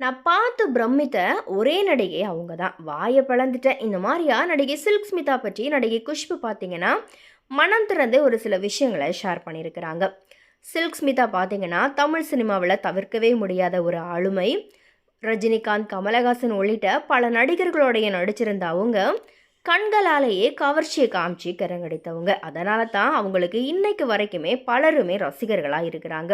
நான் பார்த்து பிரமித்த ஒரே நடிகை அவங்க தான் வாயை பழந்துட்டேன் இந்த மாதிரியா? நடிகை சில்க் ஸ்மிதா பற்றி நடிகை குஷ்பு பார்த்தீங்கன்னா மனம் திறந்து ஒரு சில விஷயங்களை ஷேர் பண்ணியிருக்கிறாங்க. சில்க் ஸ்மிதா பார்த்தீங்கன்னா தமிழ் சினிமாவில் தவிர்க்கவே முடியாத ஒரு ஆளுமை. ரஜினிகாந்த் கமலஹாசன் உள்ளிட்ட பல நடிகர்களோடைய நடிச்சிருந்த அவங்க கண்களாலேயே கவர்ச்சியை காமிச்சு கரங்கடித்தவங்க அதனால தான் அவங்களுக்கு இன்னைக்கு வரைக்குமே பலருமே ரசிகர்களாக இருக்கிறாங்க.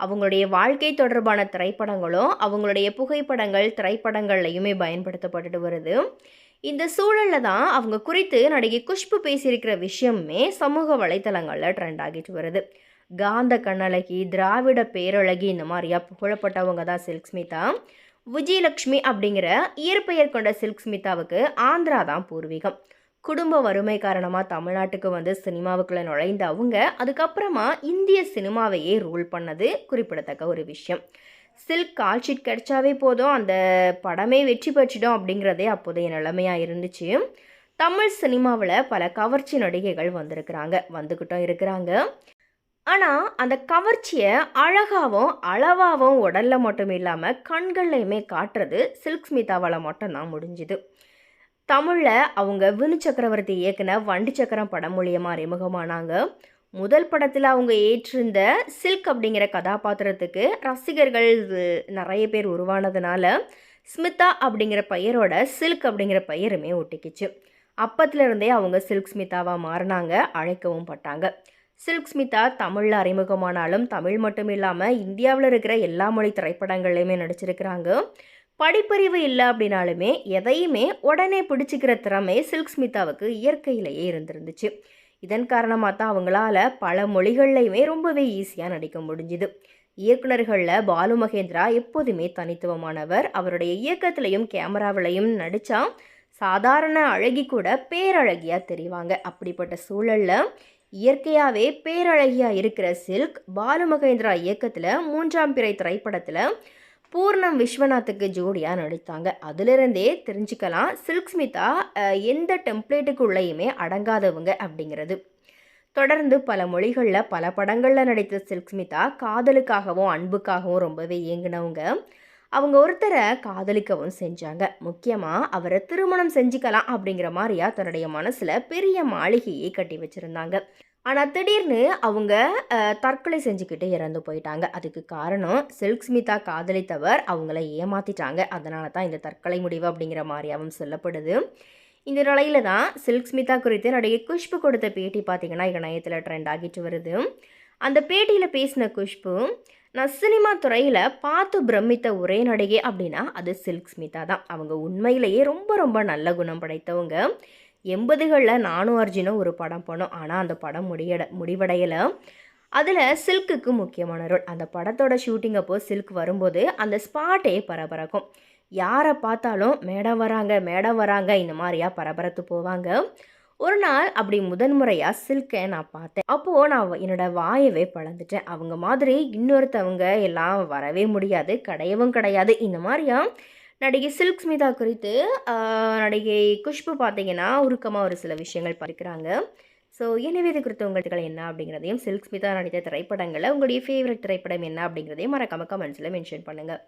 அவங்களுடைய வாழ்க்கை தொடர்பான திரைப்படங்களும் அவங்களுடைய புகைப்படங்கள் திரைப்படங்கள்லையுமே பயன்படுத்தப்பட்டுட்டு வருது. இந்த சூழலில் தான் அவங்க குறித்து நடிகை குஷ்பு பேசியிருக்கிற விஷயமே சமூக வலைத்தளங்களில் ட்ரெண்ட் ஆகிட்டு வருது. காந்த கண்ணழகி திராவிட பேரழகி இந்த மாதிரியா புகழப்பட்டவங்க தான் சில்க் ஸ்மிதா விஜயலக்ஷ்மி அப்படிங்கிற இயற்பெயர் கொண்ட சில்க் ஸ்மிதாவுக்கு ஆந்திரா தான் பூர்வீகம். குடும்ப வறுமை காரணமாக தமிழ்நாட்டுக்கு வந்து சினிமாவுக்குள்ளே நுழைந்த அவங்க அதுக்கப்புறமா இந்திய சினிமாவையே ரூல் பண்ணது குறிப்பிடத்தக்க ஒரு விஷயம். சில்க் கால்ஷீட் கிடைச்சாவே போதும் அந்த படமே வெற்றி பெற்றிடும் அப்படிங்கிறதே அப்போதைய நிலைமையாக இருந்துச்சு. தமிழ் சினிமாவில் பல கவர்ச்சி நடிகைகள் வந்திருக்கிறாங்க வந்துக்கிட்டும் இருக்கிறாங்க. ஆனால் அந்த கவர்ச்சியை அழகாகவும் அளவாகவும் உடலில் மட்டும் இல்லாமல் கண்கள்லையுமே காட்டுறது சில்க் ஸ்மிதாவால் மட்டும்தான் முடிஞ்சுது. தமிழில் அவங்க வினு சக்கரவர்த்தி இயக்குன வண்டி சக்கரம் படம் மூலியமாக அறிமுகமானாங்க. முதல் படத்தில் அவங்க ஏற்றிருந்த சில்க் அப்படிங்கிற கதாபாத்திரத்துக்கு ரசிகர்கள் நிறைய பேர் உருவானதுனால ஸ்மிதா அப்படிங்கிற பெயரோட சில்க் அப்படிங்கிற பெயருமே ஒட்டிக்கிச்சு. அப்பத்துலேருந்தே அவங்க சில்க் ஸ்மிதாவாக மாறினாங்க அழைக்கவும் பட்டாங்க. சில்க் ஸ்மிதா தமிழில் அறிமுகமானாலும் தமிழ் மட்டும் இல்லாமல் இந்தியாவில் இருக்கிற எல்லா மொழி திரைப்படங்கள்லையுமே நடிச்சிருக்கிறாங்க. படிப்பறிவு இல்லை அப்படின்னாலுமே எதையுமே உடனே பிடிச்சிக்கிற திறமை சில்க் ஸ்மிதாவுக்கு இயற்கையிலேயே இருந்திருந்துச்சு. இதன் காரணமாக தான் அவங்களால பல மொழிகள்லையுமே ரொம்பவே ஈஸியாக நடிக்க முடிஞ்சுது. இயக்குநர்களில் பாலு மகேந்திரா எப்போதுமே தனித்துவமானவர். அவருடைய இயக்கத்திலையும் கேமராவிலையும் நடித்தா சாதாரண அழகி கூட பேரழகியாக தெரிவாங்க. அப்படிப்பட்ட சூழலில் இயற்கையாகவே பேரழகியாக இருக்கிற சில்க் பாலு மகேந்திரா இயக்கத்தில் மூன்றாம் பிறை திரைப்படத்தில் பூர்ணம் விஸ்வநாத்துக்கு ஜோடியாக நடித்தாங்க. அதிலிருந்தே தெரிஞ்சுக்கலாம் சில்க் ஸ்மிதா எந்த டெம்ப்ளேட்டுக்குள்ளேயுமே அடங்காதவங்க அப்படிங்கிறது. தொடர்ந்து பல மொழிகளில் பல படங்களில் நடித்த சில்க் ஸ்மிதா காதலுக்காகவும் அன்புக்காகவும் ரொம்பவே இயங்கினவங்க. அவங்க ஒருத்தரை காதலிக்கவும் செஞ்சாங்க. முக்கியமாக அவரை திருமணம் செஞ்சுக்கலாம் அப்படிங்கிற மாதிரியா தன்னுடைய மனசில் பெரிய மாளிகையை கட்டி வச்சுருந்தாங்க. ஆனால் திடீர்னு அவங்க தற்கொலை செஞ்சுக்கிட்டு இறந்து போயிட்டாங்க. அதுக்கு காரணம் சில்க் ஸ்மிதா காதலித்தவர் அவங்கள ஏமாற்றிட்டாங்க அதனால தான் இந்த தற்கொலை முடிவு அப்படிங்கிற மாதிரியாகவும் சொல்லப்படுது. இந்த நிலையில தான் சில்க் ஸ்மிதா குறித்து நடிகை குஷ்பு கொடுத்த பேட்டி பார்த்தீங்கன்னா இணையத்தில் ட்ரெண்ட் ஆகிட்டு வருது. அந்த பேட்டியில் பேசின குஷ்பு நான் சினிமா துறையில் பார்த்து பிரமித்த ஒரே நடிகை அப்படின்னா அது சில்க் ஸ்மிதா தான். அவங்க உண்மையிலேயே ரொம்ப ரொம்ப நல்ல குணம் படைத்தவங்க. எண்பதுகளில் நானும் அர்ஜுனும் ஒரு படம் போனோம். ஆனால் அந்த படம் முடியட முடிவடையலை. அதில் சில்க்குக்கு முக்கியமான ரோல். அந்த படத்தோட ஷூட்டிங் அப்போ சில்க் வரும்போது அந்த ஸ்பாட்டே பரபரக்கும். யாரை பார்த்தாலும் மேடம் வராங்க மேடம் வராங்க இந்த மாதிரியா பரபரத்து போவாங்க. ஒரு நாள் அப்படி முதன்முறையாக சில்கை நான் பார்த்தேன். அப்போது நான் என்னோட வாயவே பழந்துட்டேன். அவங்க மாதிரி இன்னொருத்தவங்க எல்லாம் வரவே முடியாது கிடையவும் கிடையாது இந்த மாதிரியா நடிகை சில்க் ஸ்மிதா குறித்து நடிகை குஷ்பு பார்த்தீங்கன்னா உருக்கமாக ஒரு சில விஷயங்கள் பார்க்குறாங்க ஸோ எனவே இது குறித்த உங்களுக்கு என்ன அப்படிங்கிறதையும் சில்க் ஸ்மிதா நடித்த திரைப்படங்களில் உங்களுடைய ஃபேவரட் திரைப்படம் என்ன அப்படிங்கிறதையும் மறக்காம கமெண்ட்ஸில் மென்ஷன் பண்ணுங்கள்